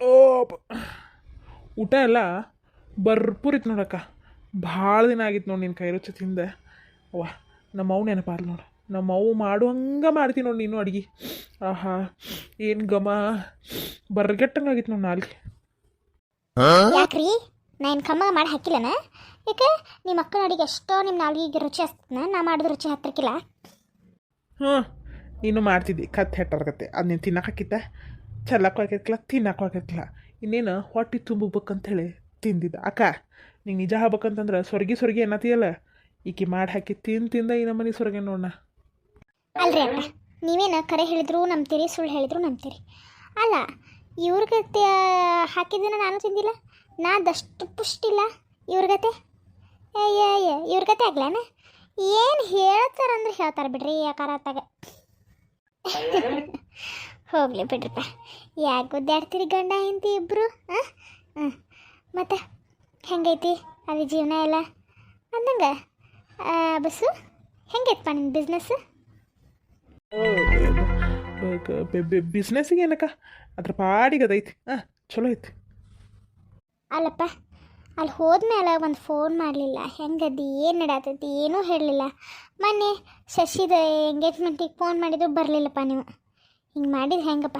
ಓ ಊಟ ಎಲ್ಲ ಭರ್ಪೂರ್ ಇತ್ತು ನೋಡಕ್ಕ. ಭಾಳ ದಿನ ಆಗಿತ್ತು ನೋಡಿ ನಿನ್ನ ಕೈ ರುಚಿ ತಿಂದೆ ಅವ್ವ ನಮ್ಮ ಅವು ನೆನಪಾರ್ಲಿ ನೋಡು. ನಮ್ಮ ಅವು ಮಾಡುವಂಗೆ ಮಾಡ್ತೀನಿ ನೋಡಿ ನೀನು ಅಡುಗೆ. ಆಹಾ ಏನು ಗಮ ಬರ್ಗೆಟ್ಟಂಗಾಗಿತ್ತು ನೋಡಿ ನಾಲ್ಗೆ ಯಾಕ್ರಿ? ನಾ ಏನು ಕಮ್ಮ ಮಾಡಿ ಹಾಕಿಲ್ಲನ? ಯಾಕೆ? ನಿಮ್ಮ ಅಕ್ಕನ ಅಡಿಗೆ ಎಷ್ಟೋ ನಿಮ್ಮ ನಾಲ್ಗಿಗೆ ರುಚಿ ಹಸ್ತನ ನಾ ಮಾಡಿದ ರುಚಿ ಹತ್ತಿರಕ್ಕಿಲ್ಲ ಹ್ಞೂ ನೀನು ಮಾಡ್ತಿದ್ದಿ. ಕತ್ತೆ ಹೆಟ್ಟರ್ಗತ್ತೆ. ಅದು ನೀನು ತಿನ್ನಕ್ಕಾಕಿತ್ತ ಚೆಲ್ಲಕ್ಕೂ ಆಗೈತಿಲ್ಲ ತಿನ್ನಕ್ಕೂ ಆಗೈತಿಲ್ಲ ಇನ್ನೇನು, ಹೊಟ್ಟೆ ತುಂಬಬೇಕಂತೇಳಿ ತಿಂದಿದ್ದ. ಅಕ್ಕ ನಿಂಗೆ ನಿಜ ಆಗ್ಬೇಕಂತಂದ್ರೆ ಸ್ವರ್ಗಿ ಸ್ವರ್ಗಿ ಏನತ್ತೀಯಲ್ಲ ಈಕಿ ಮಾಡಿ ಹಾಕಿ ತಿಂದು ತಿಂದ ಈ ನಮ್ಮನೆ ಸ್ವರ್ಗೆ ನೋಡೋಣ ಅಲ್ರಿ ಅಕ್ಕ, ನೀವೇನು ಕರೆ ಹೇಳಿದ್ರು ನಂಬ್ತೀರಿ, ಸುಳ್ಳು ಹೇಳಿದ್ರು ನಂಬ್ತೀರಿ. ಅಲ್ಲ ಇವ್ರಿಗತೆ ಹಾಕಿದ್ದನ್ನ ನಾನು ತಿಂದಿಲ್ಲ? ನಾದಷ್ಟು ಪುಷ್ಟಿಲ್ಲ ಇವ್ರಿಗತೆ ಏ ಇವ್ರಿಗತೆ ಆಗ್ಲೇನ? ಏನು ಹೇಳ್ತಾರಂದ್ರೆ ಹೇಳ್ತಾರೆ ಬಿಡ್ರಿ ಯಾಕಾರ ಹೋಗ್ಲಿ ಬಿಡ್ರಪ್ಪ ಯಾಕೆ ಗುದ್ದಾಡ್ತೀರಿ ಗಂಡ ಹೆಂಡತಿ ಇಬ್ಬರು ಹಾಂ ಮತ್ತೆ ಹೆಂಗೈತಿ? ಅಲ್ಲಿ ಜೀವನ ಎಲ್ಲ? ಅಂದಂಗೆ. ಬಸ್ಸು? ಹೆಂಗೈತಪ್ಪ ನಿನ್ನ ಬಿಸ್ನೆಸ್ ಬಿಸ್ನೆಸ್ಸಿಗೆ ಏನಕ್ಕ? ಅದ್ರ ಪಾಡಿಗೆ ಅದೈತಿ ಹಾಂ ಚಲೋ ಐತಿ. ಅಲ್ಲಪ್ಪ ಅಲ್ಲಿ ಹೋದ್ಮೇಲೆ ಒಂದು ಫೋನ್ ಮಾಡಲಿಲ್ಲ. ಹೆಂಗದಿ ಏನು ನಡತೈತಿ ಏನೂ ಹೇಳಲಿಲ್ಲ. ಮೊನ್ನೆ, ಶಶಿದ ಎಂಗೇಜ್ಮೆಂಟಿಗೆ ಫೋನ್ ಮಾಡಿದ್ರು, ಬರಲಿಲ್ಲಪ್ಪ ನೀವು. ಹಿಂಗೆ ಮಾಡಿದ್ದು ಹೆಂಗಪ್ಪ?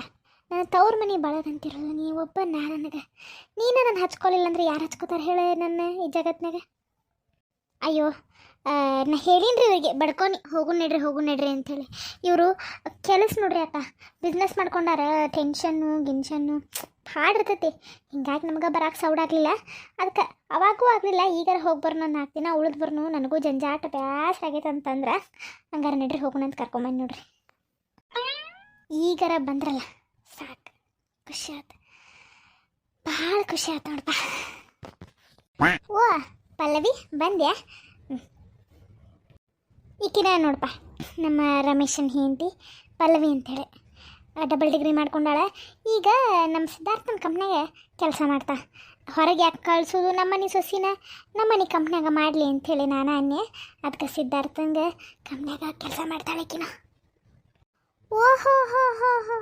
ನನ್ನ ತವ್ರ ಮನೆ ಬಳದಂತಿರೋದು, ನೀವೊಬ್ಬ ನಾ ನನಗೆ ನೀನು ನನ್ನ ಹಚ್ಕೊಳ್ಳಿಲ್ಲ ಅಂದ್ರೆ ಯಾರು ಹಚ್ಕೋತಾರೆ ಹೇಳ ನನ್ನ ಈ ಜಗತ್ನಾಗ ಅಯ್ಯೋ ನಾ ನಾ ರೀ ಇವರಿಗೆ ಬಡ್ಕೊನಿ ಹೋಗು ನಡ್ರಿ ಹೋಗು ನಡ್ರಿ ಅಂಥೇಳಿ. ಇವರು ಕೆಲಸ ನೋಡ್ರಿ ಅಕ್ಕ ಬಿಸ್ನೆಸ್ ಮಾಡ್ಕೊಂಡಾರ ಟೆನ್ಷನ್ನು ಗಿನ್ಷನ್ನು ಹಾಡಿರ್ತೈತಿ. ಹಿಂಗಾಗಿ ನಮ್ಗೆ ಬರಾಕ್ ಸೌಡ್ ಆಗಲಿಲ್ಲ. ಅದಕ್ಕೆ ಅವಾಗೂ ಆಗಲಿಲ್ಲ ಈಗಾರ ಹೋಗಿ ಬರ್ನು ನಾಲ್ಕು ದಿನ ಉಳಿದು ಬರ್ನು ನನಗೂ ಜಂಜಾಟ ಬ್ಯಾಸ ಆಗೈತೆ ಅಂತಂದ್ರೆ ಹಂಗಾರೆ ನಡ್ರಿ ಹೋಗೋಣ ಅಂತ ಕರ್ಕೊಂಬಂದು ನೋಡ್ರಿ. ಈಗಾರ ಬಂದ್ರಲ್ಲ ಸಾಕು ಖುಷಿ ಆಯ್ತು ಭಾಳ ಖುಷಿ ಆಯ್ತು ನೋಡಪ್ಪ ಓ ಪಲ್ಲವಿ, ಬಂದ್ಯಾ. ಈಕಿನ ನೋಡಪ್ಪ, ನಮ್ಮ ರಮೇಶನ್ ಹೆಂಡತಿ ಪಲ್ಲವಿ ಅಂತೇಳಿ ಡಬಲ್ ಡಿಗ್ರಿ ಮಾಡ್ಕೊಂಡಾಳೆ. ಈಗ ನಮ್ಮ ಸಿದ್ಧಾರ್ಥನ ಕಂಪ್ನಿಗೆ ಕೆಲಸ ಮಾಡ್ತಾ. ಹೊರಗೆ ಯಾಕೆ ಕಳ್ಸೋದು ನಮ್ಮನೆ ಸೊಸಿನ? ನಮ್ಮನೆ ಕಂಪ್ನ್ಯಾಗ ಮಾಡಲಿ ಅಂಥೇಳಿ ನಾನು ಅನ್ನೆ. ಅದಕ್ಕೆ ಸಿದ್ಧಾರ್ಥಂಗೆ ಕಂಪ್ನಿಯಾಗ ಕೆಲಸ ಮಾಡ್ತಾಳೆ ಆಕಿನ. ಓಹೋ, ಹೋ ಹೋ ಹೋ.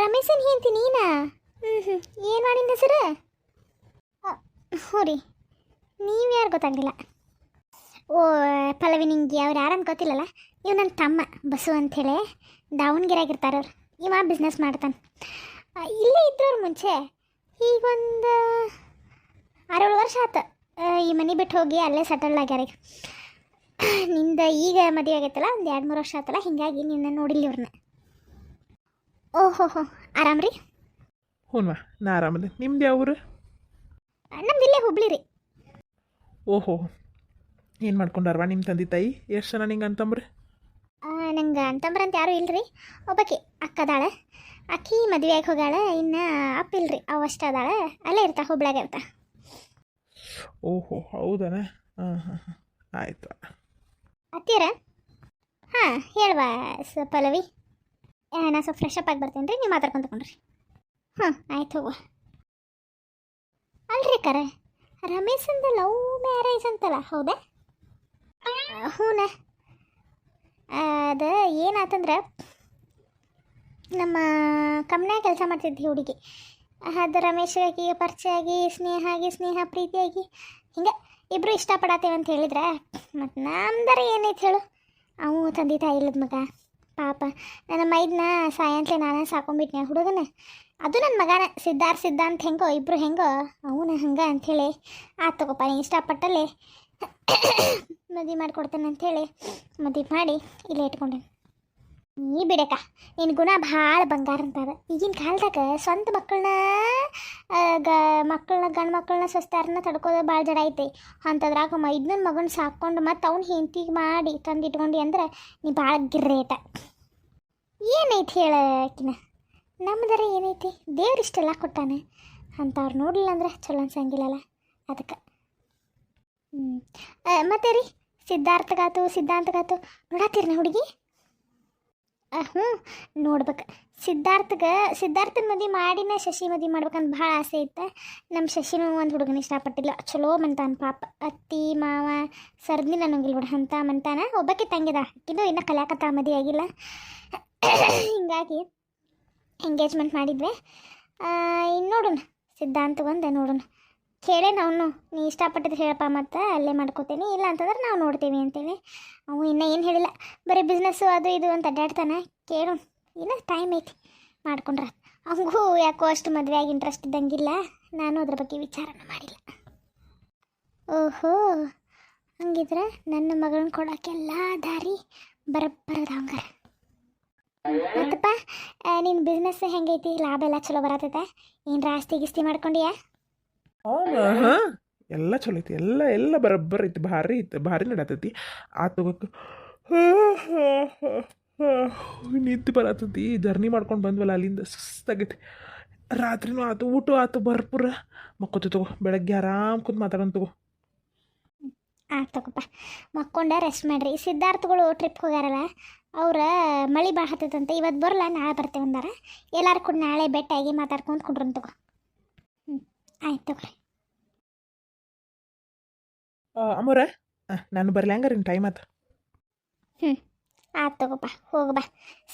ರಮೇಶನ್ ಹೆಂಡತಿ ನೀನಾ? ಹ್ಞೂ ಹ್ಞೂ ಏನು ಮಾಡಿನ ಸರ್ ಹ್ಞೂ ರೀ. ನೀವು ಯಾರು ಗೊತ್ತಾಗಲಿಲ್ಲ. ಓ ಪಲ್ಲವಿ ನಿಂಗೆ ಅವ್ರು ಯಾರಂತ ಗೊತ್ತಿಲ್ಲಲ್ಲ? ಇವ್ ನನ್ನ ತಮ್ಮ ಬಸು ಅಂಥೇಳಿ ದಾವಣಗೆರೆಯಾಗಿರ್ತಾರೆ ಅವ್ರು. ಇವ ಬಿಸ್ನೆಸ್ ಮಾಡ್ತಾನೆ. ಇಲ್ಲೇ ಇದ್ದವ್ರು ಮುಂಚೆ ಈಗೊಂದು ಆರೇಳು ವರ್ಷ ಆತು. ಈ ಮನೆ ಬಿಟ್ಟು ಹೋಗಿ ಅಲ್ಲೇ ಸೆಟಲ್ ಆಗ್ಯಾರ ಈಗ. ನಿಂದ ಈಗ ಮದುವೆ ಆಗೈತಲ್ಲ ಒಂದು ಎರಡು ಮೂರು ವರ್ಷ ಆತಲ್ಲ ಹಿಂಗಾಗಿ ನಿನ್ನ ನೋಡಿಲ್ಲ ಇವ್ರನ್ನ ಓಹೋ ಹೋ ಆರಾಮ್ ರೀ ಹ್ಞೂ ನಾ ಆರಾಮದೆ ನಿಮ್ದು ಯಾವ ಊರು? ನಮ್ದು ಇಲ್ಲೇ ಹುಬ್ಳಿ ರೀ. ಓಹೋ. ಏನು ಮಾಡ್ಕೊಂಡಾರವಾ ನಿಮ್ಮ ತಂದೆ ತಾಯಿ? ಎಷ್ಟು ಜನ ನಿಂಗೆ ಅಂತಂಬ್ರಿ ನಂಗೆ ಅಂತಂಬ್ರ ಅಂತ ಯಾರೂ ಇಲ್ರಿ. ಒಬ್ಬಾಕಿ ಅಕ್ಕದಾಳ. ಅಕ್ಕಿ ಮದುವೆ ಆಗಿ ಹೋಗಾಳ ಇನ್ನು ಅಪ್ಪ ಇಲ್ರಿ ಅವ ಅಷ್ಟ ಅದಾಳ. ಅಲ್ಲೇ ಇರ್ತಾ ಹುಬ್ಳಾಗ ಇರ್ತಾ. ಓಹೋ ಹೌದಾನೆ? ಹಾಂ ಹಾಂ ಹಾಂ. ಆಯಿತು. ಅತ್ತೀರ ಹಾಂ ಹೇಳ್ವಾ ಸ ಪಲ್ಲವಿ. ನಾನು ನಾ ಸ್ವಲ್ಪ ಫ್ರೆಶ್ ಅಪ್ ಆಗಿ ಬರ್ತೇನೆ ರೀ ನೀವು ಮಾತಾಡ್ಕೊಂಡು ತಗೊಂಡ್ರಿ ಹಾಂ ಆಯ್ತು ಹೋಗುವ. ಅಲ್ರಿ ಕರೆ. ರಮೇಶಂದ ಲವ್ ಮ್ಯಾರೇಜ್ ಅಂತಲ್ಲ, ಹೌದಾ? ಹ್ಞೂನ ಅದು ಏನಾತಂದ್ರೆ, ನಮ್ಮ ಕಂಪ್ನ್ಯಾಗ ಕೆಲಸ ಮಾಡ್ತಿದ್ವಿ ಹುಡುಗಿ. ಅದು ರಮೇಶ್ ಆಗಿ ಪರಿಚಯ ಆಗಿ ಸ್ನೇಹ ಆಗಿ ಸ್ನೇಹ ಪ್ರೀತಿಯಾಗಿ, ಹಿಂಗೆ ಇಬ್ಬರು ಇಷ್ಟಪಡತ್ತೇವೆ ಅಂತ ಹೇಳಿದ್ರೆ. ಮತ್ತು ನಮ್ದರ ಏನೈತೆ ಹೇಳು? ಅವು ತಂದೆ ತಾಯಿ ಇಲ್ಲದ ಮಗ, ಪಾಪ. ನನ್ನ ಮೈದನ್ನ ಸಾಯಂತ್ಲೆ ನಾನು ಸಾಕೊಂಬಿಟ್ನೆ ಹುಡುಗನ? ಅದು ನನ್ನ ಮಗನ ಸಿದ್ಧಾರ್ ಸಿದ್ಧಾಂತ ಹೆಂಗೋ ಇಬ್ಬರು ಹೆಂಗೋ? ಅವನ ಹಂಗೆ ಅಂಥೇಳಿ ಆತು ತಗೋಪ ನೀ ಇಷ್ಟಪಟ್ಟಲ್ಲಿ ಮದುವೆ ಮಾಡಿಕೊಡ್ತೇನೆ ಅಂಥೇಳಿ ಮದುವೆ ಮಾಡಿ ಇಲ್ಲೇ ಇಟ್ಕೊಂಡೆ. ನೀ ಬಿಡಕ್ಕ ನಿನ್ನ ಗುಣ ಭಾಳ ಬಂಗಾರ ಅಂತಾರ ಈಗಿನ ಕಾಲದಾಗ ಸ್ವಂತ ಮಕ್ಕಳನ್ನ ಗ ಮಕ್ಕಳನ್ನ ಗಂಡು ಮಕ್ಕಳನ್ನ ಸಸ್ತಾರನ್ನ ತಡ್ಕೋದು ಭಾಳ ಜಡ ಐತೆ. ಅಂಥದ್ರಾಗ ಮೈದ್ನ ಮಗನ ಸಾಕೊಂಡು ಮತ್ತು ಅವ್ನ ಹೆಂಡತಿಗೆ ಮಾಡಿ ತಂದು ಇಟ್ಕೊಂಡು ಅಂದ್ರೆ ನೀ ಭಾಳ ಗಿರ್ರೇಟ. ಏನೈತಿ ಹೇಳಕಿನ? ನಮ್ದರ ಏನೈತಿ? ದೇವ್ರು ಇಷ್ಟೆಲ್ಲ ಕೊಟ್ಟಾನೆ. ಅಂಥವ್ರು ನೋಡಲಿಲ್ಲ ಅಂದ್ರೆ ಚಲೋ ಅನ್ಸಂಗಿಲ್ಲಲ್ಲ ಅದಕ್ಕೆ. ಹ್ಞೂ ಮತ್ತೆ ರೀ? ಸಿದ್ಧಾರ್ಥಗಾತು, ಸಿದ್ಧಾಂತಗಾತು ನೋಡತ್ತೀರಿ ಹುಡುಗಿ? ಹ್ಞೂ ನೋಡ್ಬೇಕು. ಸಿದ್ಧಾರ್ಥಗೆ, ಸಿದ್ಧಾರ್ಥನ ಮದುವೆ ಮಾಡಿನ ಶಶಿ ಮದುವೆ ಮಾಡ್ಬೇಕಂತ ಭಾಳ ಆಸೆ ಇತ್ತು. ನಮ್ಮ ಶಶಿನೂ ಒಂದು ಹುಡುಗನ ಇಷ್ಟಪಟ್ಟಿಲ್ಲ. ಚಲೋ ಮಂತಾನ ಪಾಪ. ಅತ್ತಿ, ಮಾವ ಸರ್ದಿ ನನಗಿಲ್ಲ ಬಿಡ. ಅಂತ ಮಂತಾನ. ಒಬ್ಬಕ್ಕೆ ತಂಗಿದ. ಇದು ಇನ್ನೂ ಕಲ್ಯಾಕತ್ತ ಮದುವೆ ಆಗಿಲ್ಲ. ಹಿಂಗಾಗಿ ಎಂಗೇಜ್ಮೆಂಟ್ ಮಾಡಿದ್ವಿ. ಇನ್ನು ನೋಡೋಣ. ಸಿದ್ಧಾಂತ ಒಂದು ನೋಡೋಣ. ಕೇಳೇನ ಅವನು ನೀ ಇಷ್ಟಪಟ್ಟಿದ್ದು ಹೇಳಪ್ಪ ಮತ್ತು ಅಲ್ಲೇ ಮಾಡ್ಕೋತೀನಿ. ಇಲ್ಲ ಅಂತಂದ್ರೆ ನಾವು ನೋಡ್ತೀವಿ ಅಂತೇಳಿ ಅವು ಇನ್ನೂ ಏನು ಹೇಳಿಲ್ಲ. ಬರೀ ಬಿಸ್ನೆಸ್ಸು ಅದು ಇದು ಅಂತ ಅಡ್ಡಾಡ್ತಾನೆ ಕೇಳೋಣ. ಇಲ್ಲ ಟೈಮ್ ಐತಿ. ಮಾಡ್ಕೊಂಡ್ರೆ. ಅವನಿಗೂ ಯಾಕೋ ಅಷ್ಟು ಆಗಿ ಇಂಟ್ರೆಸ್ಟ್ ಇದ್ದಂಗಿಲ್ಲ. ನಾನು ಅದ್ರ ಬಗ್ಗೆ ವಿಚಾರನ ಮಾಡಿಲ್ಲ. ಓಹೋ, ಹಂಗಿದ್ರೆ ನನ್ನ ಮಗಳನ್ನ ಕೊಡೋಕ್ಕೆಲ್ಲ ದಾರಿ ಬರಬ್ಬರದ ಹಂಗಾರೆ. ಮತ್ತಪ್ಪ ನಿನ್ನ ಬಿಸ್ನೆಸ್ ಹೆಂಗೈತಿ? ಲಾಭ ಎಲ್ಲ ಚಲೋ ಬರತ್ತೈತೆ ಏನ್ ರಾಸ್ತಿ ಗಿಸ್ತಿ ಮಾಡ್ಕೊಂಡಿಯಾ? ಎಲ್ಲ ಚಲೋ ಐತಿ. ಎಲ್ಲ ಎಲ್ಲ ಬರಬ್ಬರ್ ಐತಿ, ಭಾರಿ ಐತಿ, ಭಾರಿ ನಡತೈತಿ. ಆ ತಗೋಕ ನಿದ್ದು ಬರತೈತಿ. ಜರ್ನಿ ಮಾಡ್ಕೊಂಡು ಬಂದ್ವಲ್ಲ, ಅಲ್ಲಿಂದ ಸುಸ್ತಾಗೈತಿ. ರಾತ್ರಿನೂ ಆತು, ಊಟ ಆತು ಬರ್ಪುರ ಮಕ್ಕೋತಿ ತಗೋ, ಬೆಳಗ್ಗೆ ಆರಾಮ್ ಕುಂತ ಮಾತಾಡೋಣ ತಗೋ. ಆಯ್ತು ತಗೋಪ್ಪ ಮಕ್ಕೊಂಡ ರೆಸ್ಟ್ ಮಾಡ್ರಿ. ಸಿದ್ಧಾರ್ಥಗಳು ಟ್ರಿಪ್ ಹೋಗ್ಯಾರಲ್ಲ ಅವ್ರ ಮಳೆ ಭಾಳ ಹತ್ತೈತಂತೆ ಇವತ್ತು ಬರಲ್ಲ ನಾಳೆ ಬರ್ತೇವೆ ಅಂದಾರ. ಎಲ್ಲಾರು ಕೂಡ ನಾಳೆ ಬೆಟ್ಟಾಗಿ ಮಾತಾಡ್ಕೊಂಡು ಕುಂಡ್ರನ್ ತಗೋ. ಹ್ಞೂ ಆಯ್ತು ತಗೋರಿ. ಅಮ್ಮರ ನಾನು ಬರಲಿ ಹಂಗಾರೆ ಟೈಮ್ ಆತು. ಹ್ಞೂ ಆಯ್ತು ತಗೋಪ್ಪ ಹೋಗು ಬಾ.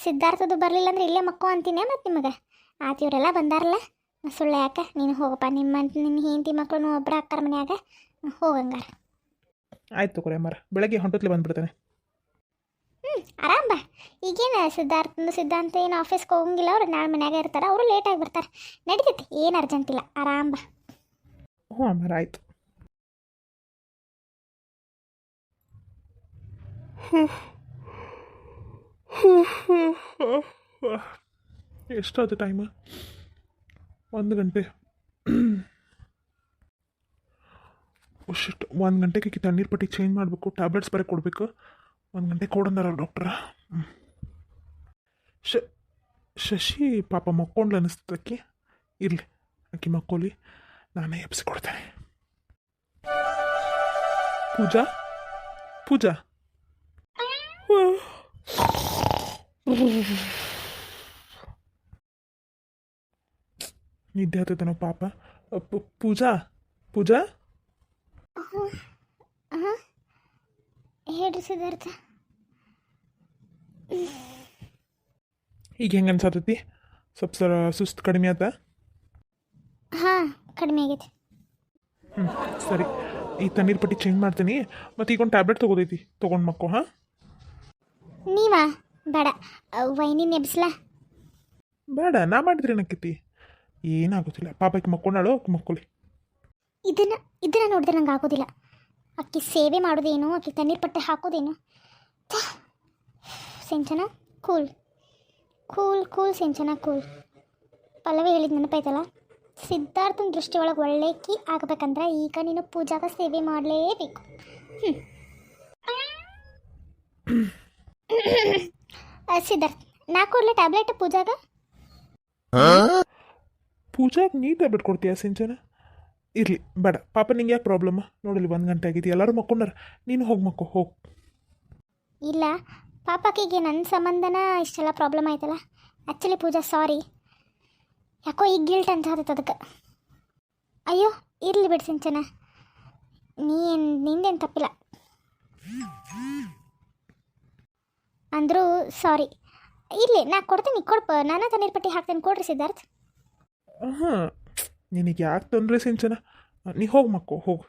ಸಿದ್ಧಾರ್ಥದು ಬರಲಿಲ್ಲ ಅಂದ್ರೆ ಇಲ್ಲೇ ಮಕ್ಕೋ ಅಂತೀನಿ ಮತ್ತು ನಿಮಗೆ? ಆತು ಇವರೆಲ್ಲ ಬಂದಾರಲ್ಲ ಸುಳ್ಳೆ ಸುಳ್ಳು ಯಾಕ? ನೀನು ಹೋಗಪ್ಪ ನಿಮ್ಮ ನಿನ್ನ ಹೆಂಡತಿ ಮಕ್ಕಳು ಒಬ್ಬರ ಅಕ್ಕರ ಮನ್ಯಾಗ ಹೋಗಂಗಾರ ಆಯ್ತು ತಗೋರಿ ಅಮ್ಮರ. ಬೆಳಗ್ಗೆ ಹೊಂಟತ್ಲೆ ಬಂದ್ಬಿಡ್ತೇನೆ. ಹ್ಞೂ ಆರಾಮ ಬಾ. ಈಗೇನು ಸಿದ್ಧಾರ್ಥನ ಸಿದ್ಧಾಂತ ಏನು ಆಫೀಸ್ಗೆ ಹೋಗಂಗಿಲ್ಲ ಅವ್ರು? ನಾಳೆ ಮನ್ಯಾಗ ಇರ್ತಾರೆ. ಅವರು ಲೇಟಾಗಿ ಬರ್ತಾರೆ. ನಡೀತೈತಿ. ಏನು ಅರ್ಜೆಂಟ್ ಇಲ್ಲ. ಆರಾಮ ಬಾ. ಹ್ಞೂ ಅಮ್ಮರ ಆಯ್ತು. ಎಷ್ಟಾಯ್ತು ಟೈಮ್ ಒಂದು ಗಂಟೆ. ಒಂದು ಗಂಟೆಗೆ ಈಕಿ ತಣ್ಣೀರು ಪಟ್ಟಿ ಚೇಂಜ್ ಮಾಡಬೇಕು ಟ್ಯಾಬ್ಲೆಟ್ಸ್ ಬರೀ ಕೊಡಬೇಕು. ಒಂದು ಗಂಟೆ ಕೊಡಂದಾರ ಡಾಕ್ಟ್ರ ಶ, ಶಶಿ ಪಾಪ ಮಕ್ಕೊಂಡ್ಲು ಅನ್ನಿಸ್ತಕ್ಕಿ ಇರಲಿ, ಆಕಿ ಮಕ್ಕೋಲಿ ನಾನೇ ಎಬ್ಸಿಕೊಡ್ತೇನೆ ಪೂಜಾ? ಪೂಜಾ? ನಿದ್ದೆ ಹತ್ತೇನೋ ಪಾಪ. ಪು- ಪೂಜಾ? ಪೂಜಾ? ಹಾಂ ಹೇಳ್ರಿ ಸಿದ್ಧಾರ್ಥ. ಈಗ ಹೆಂಗೆ ಅನ್ಸತ್ತೈತಿ ಸ್ವಲ್ಪ ಸರ ಸುಸ್ತು ಕಡಿಮೆ ಆತ? ಹಾಂ ಕಡಿಮೆ ಆಗೈತಿ. ಹ್ಞೂ ಸರಿ. ಈ ತಣ್ಣೀರು ಪಟ್ಟಿ ಚೇಂಜ್ ಮಾಡ್ತೀನಿ. ಮತ್ತು ಈಗ ಒಂದು ಟ್ಯಾಬ್ಲೆಟ್ ತೊಗೋದೈತಿ. ತೊಗೊಂಡು ಮಕ್ಕೋ ಹಾಂ? ನೀವಾ? ಬೇಡ. ವೈನಿ ನೆಬ್ಸ್ಲಾ ಬೇಡ ನಾ ಮಾಡಿದ್ರೆ ಏನಕ್ಕೈತಿ ಏನಾಗೋದಿಲ್ಲ. ಪಾಪಕ್ಕೆ ಮಕ್ಕೊಂಡಾಳು ಮಕ್ಕೊಳಿ ಇದನ್ನ ಇದನ್ನು ನೋಡಿದ್ರೆ ನಂಗೆ ಆಗೋದಿಲ್ಲ. ಅಕ್ಕಿ ಸೇವೆ ಮಾಡೋದೇನು ಅಕ್ಕಿ ತಣ್ಣೀರ್ ಪಟ್ಟೆ ಹಾಕೋದೇನು. Sinchana cool. Cool cool Sinchana cool. Pallavi ಹೇಳಿದ ನೆನಪಾಯ್ತಲ್ಲ? ಸಿದ್ಧಾರ್ಥನ ದೃಷ್ಟಿ ಒಳಗೆ ಒಳ್ಳೆಕಿ ಆಗಬೇಕಂದ್ರೆ ಈಗ ನೀನು ಪೂಜಾಗ ಸೇವೆ ಮಾಡಲೇಬೇಕು. ಸಿದ್ಧಾರ್ಥ್ ನಾ ಕೊಡ್ಲೆ ಟ್ಯಾಬ್ಲೆಟ್ ಪೂಜಾಗ? ಪೂಜಾಗ ನೀ ಟ್ಯಾಬ್ಲೆಟ್ ಕೊಡ್ತೀಯಾ ಸಿಂಚನ? ಇರಲಿ ಬೇಡ. ಪಾಪ ನಿಂಗೆ ಯಾಕೆ ಪ್ರಾಬ್ಲಮ್ ನೋಡಲಿ ಒಂದು ಗಂಟೆ ಆಗಿದೆ ಎಲ್ಲರೂ ಮಕ್ಕೊಂಡಾರ? ನೀನು ಹೋಗಿ ಮಕ್ಕೋ ಹೋಗಿ. ಇಲ್ಲ ಪಾಪಕಿಗೆ ನನ್ನ ಸಂಬಂಧನ ಇಷ್ಟೆಲ್ಲ ಪ್ರಾಬ್ಲಮ್ ಆಯ್ತಲ್ಲ? ಆ್ಯಕ್ಚುಲಿ ಪೂಜಾ ಸಾರಿ ಯಾಕೋ ಈಗ ಗಿಲ್ಟ್ ಅಂತ ಅದಕ್ಕೆ. ಅಯ್ಯೋ ಇರಲಿ ಬಿಡಿ ಸಿಂಚನ. ನೀನು ನಿಂದೇನು ತಪ್ಪಿಲ್ಲ. ಅಂದರೂ ಸಾರಿ ಇರಲಿ ನಾ ಕೊಡ್ತೀನಿ ಕೊಡ್ಪ. ನಾನು ತಣ್ಣೀರು ಪಟ್ಟಿ ಹಾಕ್ತೇನೆ ಕೊಡ್ರಿ ಸಿದ್ಧಾರ್ಥ್. ಹಾಂ ನಿನಗೆ ಯಾಕೆ ತೊಂದರೆ ಸಿಂಚನ. ನೀ ಹೋಗಿ ಮಕ್ಕೋ ಹೋಗು.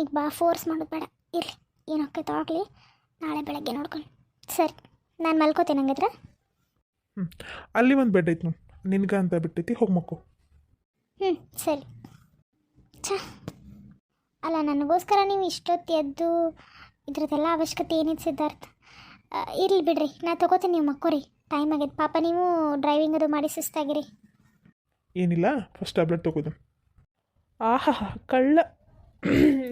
ಈಗ ಬಾ ಫೋರ್ಸ್ ಮಾಡೋದು ಬೇಡ. ಇರಲಿ ಏನಕ್ಕೆ ಆಗಲಿ. ನಾಳೆ ಬೆಳಗ್ಗೆ ನೋಡ್ಕೊಂಡು ಸರಿ ನಾನು ಮಲ್ಕೋತೀನಿ ಹಂಗಿದ್ರೆ. ಹ್ಞೂ ಅಲ್ಲಿ ಒಂದು ಬೆಡ್ ಐತೆ ನೋಡಿ. ನಿನ್ಗೆ ಅಂತ ಬಿಟ್ಟೈತಿ ಹೋಗಿ ಮಕ್ಕೋ. ಹ್ಞೂ ಸರಿ. ಛ. ಅಲ್ಲ ನನಗೋಸ್ಕರ ನೀವು ಇಷ್ಟೊತ್ತು ಎದ್ದು ಇದ್ರದ್ದೆಲ್ಲ ಅವಶ್ಯಕತೆ ಏನಿದೆ ಸಿದ್ಧಾರ್ಥ? ಇರಲಿ ಬಿಡ್ರಿ ನಾ ತಗೋತೀನಿ ನೀವು ಮಕ್ಕೋರಿ. ಟೈಮ್ ಆಗೈತೆ. ಪಾಪ ನೀವು ಡ್ರೈವಿಂಗ್ ಅದು ಮಾಡಿ ಸುಸ್ತಾಗಿರಿ. ಏನಿಲ್ಲ ಫಸ್ಟ್ ಟ್ಯಾಬ್ಲೆಟ್ ತೊಗೋದು. ಆಹಾ ಕಳ್ಳ.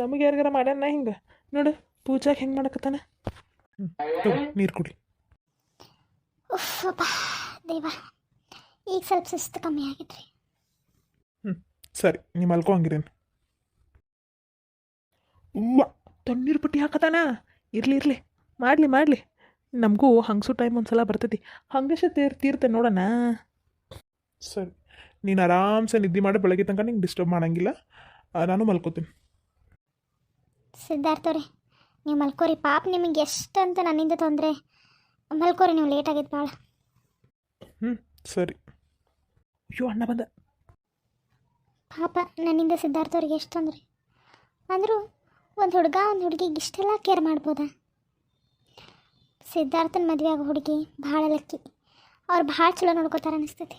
ನಮಗೆ ಯಾರಿಗಾರ ಮಾಡ್ಯಾನ ಹಿಂಗೆ? ನೋಡು ಪೂಜಾಗೆ ಹೆಂಗೆ ಮಾಡಕತ್ತಾನೆ? ಹ್ಞೂ ನೀರು ಕುಡಿ. ದೇವ ಈಗ ಸ್ವಲ್ಪ ಸುಸ್ತು ಕಮ್ಮಿ ಆಗಿದ್ರಿ ಹ್ಞೂ ಸರಿ ನೀವು ಮಲ್ಕೋ ಹಂಗಿರೇನು. ಅವ್ವ ತಣ್ಣೀರು ಪಟ್ಟಿ ಹಾಕತಾನ? ಇರಲಿ ಇರಲಿ. ಮಾಡಲಿ ಮಾಡಲಿ. ನಮಗೂ ಹಂಗಸು ಟೈಮ್ ಒಂದು ಸಲ ಬರ್ತೈತಿ ಹಂಗಶ ತೀರ್ ತೀರ್ತೆ ನೋಡೋಣ? ಸರಿ. ನೀನು ಆರಾಮ್ಸೆ ನಿದ್ದೆ ಮಾಡಿ ಬೆಳಗ್ಗೆ ತನಕ ನಿಂಗೆ ಡಿಸ್ಟರ್ಬ್ ಮಾಡಂಗಿಲ್ಲ. ನಾನು ಮಲ್ಕೋತೀನಿ. ಸಿದ್ಧಾರ್ಥ ಅವ್ರೆ ನೀವು ಮಲ್ಕೋರಿ. ಪಾಪ ನಿಮಗೆ ಎಷ್ಟು ಅಂತ ನನ್ನಿಂದ ತೊಂದರೆ. ಮಲ್ಕೋರಿ ನೀವು ಲೇಟ್ ಆಗೈತೆ ಭಾಳ ಹ್ಞೂ ಸರಿ. ಅಯ್ಯೋ ಅಣ್ಣ ಬಂದ. ಪಾಪ ನನ್ನಿಂದ ಸಿದ್ಧಾರ್ಥ ಅವ್ರಿಗೆ ಎಷ್ಟು ತೊಂದರೆ. ಅಂದರೂ ಒಂದು ಹುಡುಗ ಒಂದು ಹುಡುಗಿಗೆ ಇಷ್ಟೆಲ್ಲ ಕೇರ್ ಮಾಡ್ಬೋದಾ? ಸಿದ್ಧಾರ್ಥನ ಮದುವೆ ಆಗೋ ಹುಡುಗಿ ಭಾಳ ಲಕ್ಕಿ ಅವ್ರು ಭಾಳ ಚಲೋ ನೋಡ್ಕೋತಾರೆ ಅನಿಸ್ತೈತಿ.